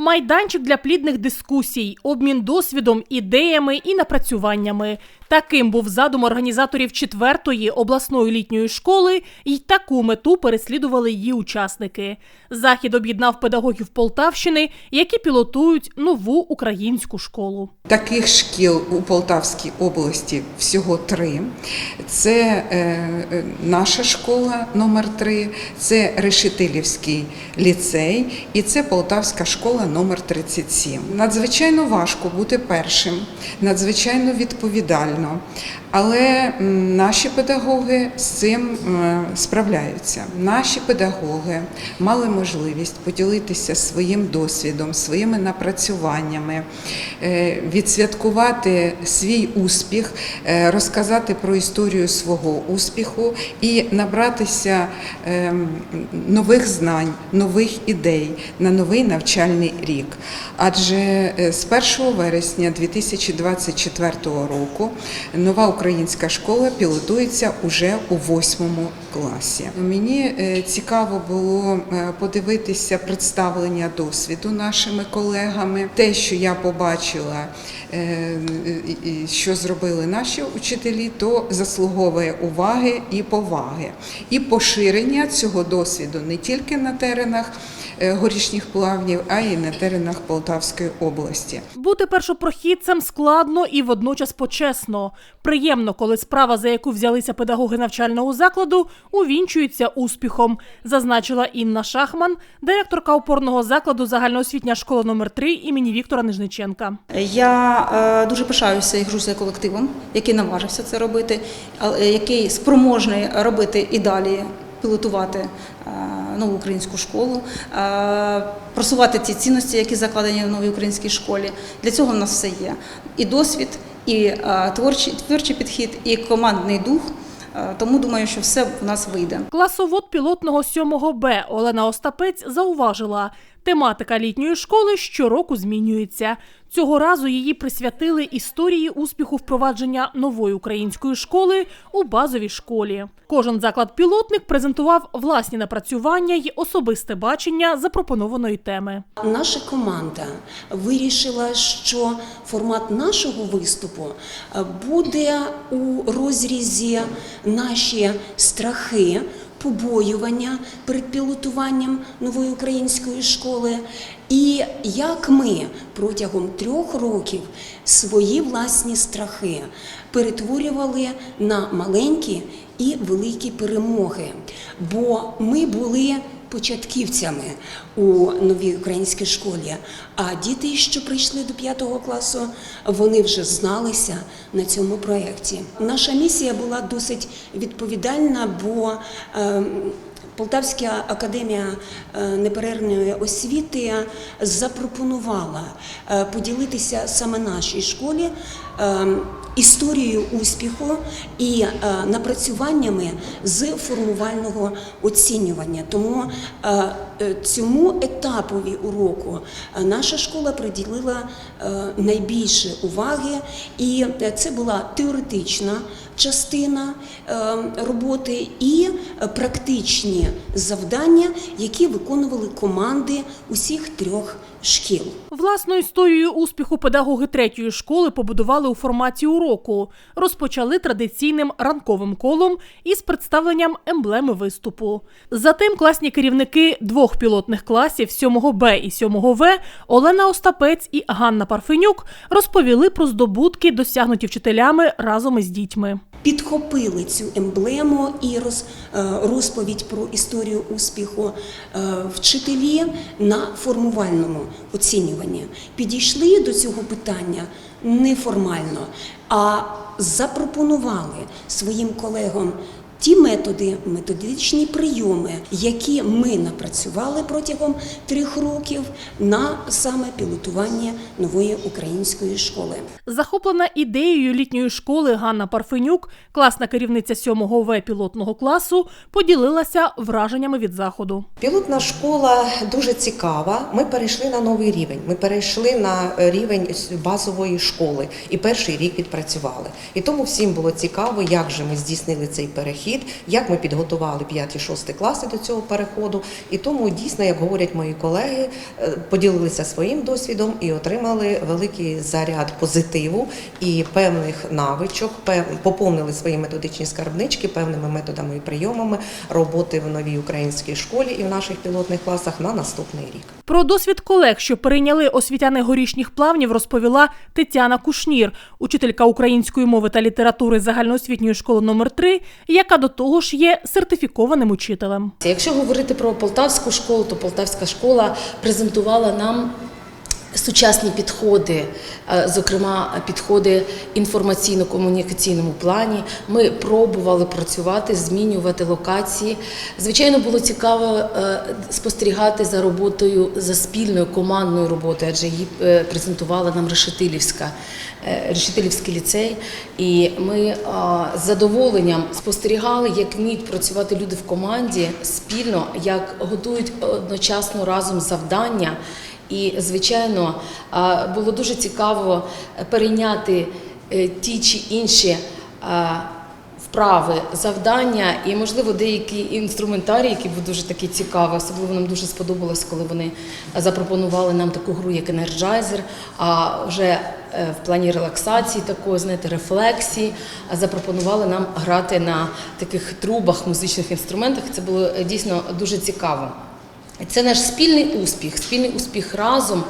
Майданчик для плідних дискусій, обмін досвідом, ідеями і напрацюваннями. Таким був задум організаторів четвертої обласної літньої школи, і таку мету переслідували її учасники. Захід об'єднав педагогів Полтавщини, які пілотують нову українську школу. Таких шкіл у Полтавській області всього три. Це е, наша школа номер 3 це Решетилівський ліцей і це Полтавська школа номер 37. Надзвичайно важко бути першим, надзвичайно відповідально. Але наші педагоги з цим е, справляються. Наші педагоги мали можливість поділитися своїм досвідом, своїми напрацюваннями, е, відсвяткувати свій успіх, е, розказати про історію свого успіху і набратися нових знань, нових ідей на новий навчальний рік. Адже з 1 вересня 2024 року нова українська школа пілотується уже у восьмому класі. Мені е, цікаво було е, подивитися представлення досвіду нашими колегами. Те, що я побачила, е, що зробили наші учителі, то заслуговує уваги і поваги, і поширення цього досвіду не тільки на теренах горішніх плавнів, а й на теренах Полтавської області. Бути першопрохідцем складно і водночас почесно. Приємно, коли справа, за яку взялися педагоги навчального закладу, увінчується успіхом, зазначила Інна Шахман, директорка опорного закладу загальноосвітня школа номер 3 імені Віктора Нижниченка. Я е, дуже пишаюся і горжуся колективом, який наважився це робити, але який спроможний робити і далі пілотувати е, нову українську школу, е, просувати ті цінності, які закладені в новій українській школі. Для цього в нас все є. І досвід, і е, творчий, творчий підхід, і командний дух. Е, Тому думаю, що все в нас вийде. Класовод пілотного 7 Б Олена Остапець зауважила, тематика літньої школи щороку змінюється. Цього разу її присвятили історії успіху впровадження нової української школи у базовій школі. Кожен заклад-пілотник презентував власні напрацювання й особисте бачення запропонованої теми. Наша команда вирішила, що формат нашого виступу е, буде у розрізі наші страхи, побоювання перед пілотуванням нової української школи. І як ми протягом трьох років свої власні страхи перетворювали на маленькі і великі перемоги. Бо ми були початківцями у новій українській школі. А діти, що прийшли до п'ятого класу, вони вже зналися на цьому проєкті. Наша місія була досить відповідальна, бо ем, Полтавська академія е, неперервної освіти запропонувала е, поділитися саме нашій школі е, історією успіху і е, напрацюваннями з формувального оцінювання. Тому е, е, цьому етапові уроку наша школа приділила найбільше уваги, і це була теоретична частина роботи і практичні завдання, які виконували команди усіх трьох шкіл. Власну історію успіху педагоги третьої школи побудували у форматі. Розпочали традиційним ранковим колом із представленням емблеми виступу. Затим класні керівники двох пілотних класів 7 Б і 7 В Олена Остапець і Ганна Парфенюк розповіли про здобутки, досягнуті вчителями разом із дітьми. підхопили цю емблему і роз, е, розповідь про історію успіху е, вчителі на формувальному оцінюванні. Підійшли до цього питання неформально, а запропонували своїм колегам. Ті методи, методичні прийоми, які ми напрацювали протягом трьох років на саме пілотування нової української школи. Захоплена ідеєю літньої школи Ганна Парфенюк, класна керівниця 7 В пілотного класу, поділилася враженнями від заходу. Пілотна школа дуже цікава. Ми перейшли на новий рівень. Ми перейшли на рівень базової школи і перший рік відпрацювали. І тому всім було цікаво, як же ми здійснили цей перехід. Підхід, як ми підготували 5-6 класи до цього переходу. І тому дійсно, як говорять мої колеги, е, поділилися своїм досвідом і отримали великий заряд позитиву і певних навичок, поповнили свої методичні скарбнички певними методами і прийомами роботи в новій українській школі і в наших пілотних класах на наступний рік. Про досвід колег, що перейняли освітяни горішніх плавнів, розповіла Тетяна Кушнір, учителька української мови та літератури загальноосвітньої школи номер 3 яка до того ж є сертифікованим учителем. Якщо говорити про полтавську школу, то полтавська школа презентувала нам сучасні підходи, е, зокрема підходи інформаційно-комунікаційному плані. Ми пробували працювати, змінювати локації. Звичайно, було цікаво е, спостерігати за роботою, за спільною командною роботою, адже її е, презентувала нам Решетилівська. Решетилівський ліцей, і ми з задоволенням спостерігали, як вміють працювати люди в команді спільно, як готують одночасно разом завдання. І, звичайно, було дуже цікаво перейняти е, ті чи інші вправи, завдання і, можливо, деякі інструментарії, які були дуже такі цікаві. Особливо нам дуже сподобалось, коли вони запропонували нам таку гру, як енерджайзер. А вже е, в плані релаксації, такої, знаєте, рефлексії, запропонували нам грати на таких трубах, музичних інструментах. Це було е, дійсно дуже цікаво. Це наш спільний успіх, спільний успіх разом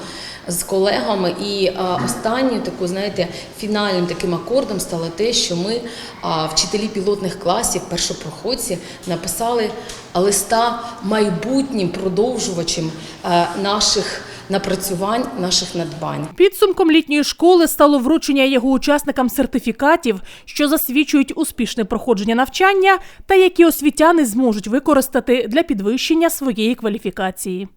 з колегами. І а, таку, такою, знаєте, фінальним таким акордом стало те, що ми, а, вчителі пілотних класів, першопроходці, написали листа майбутнім продовжувачем а, наших напрацювань, наших надбань. Підсумком літньої школи стало вручення його учасникам сертифікатів, що засвідчують успішне проходження навчання та які освітяни зможуть використати для підвищення своєї кваліфікації.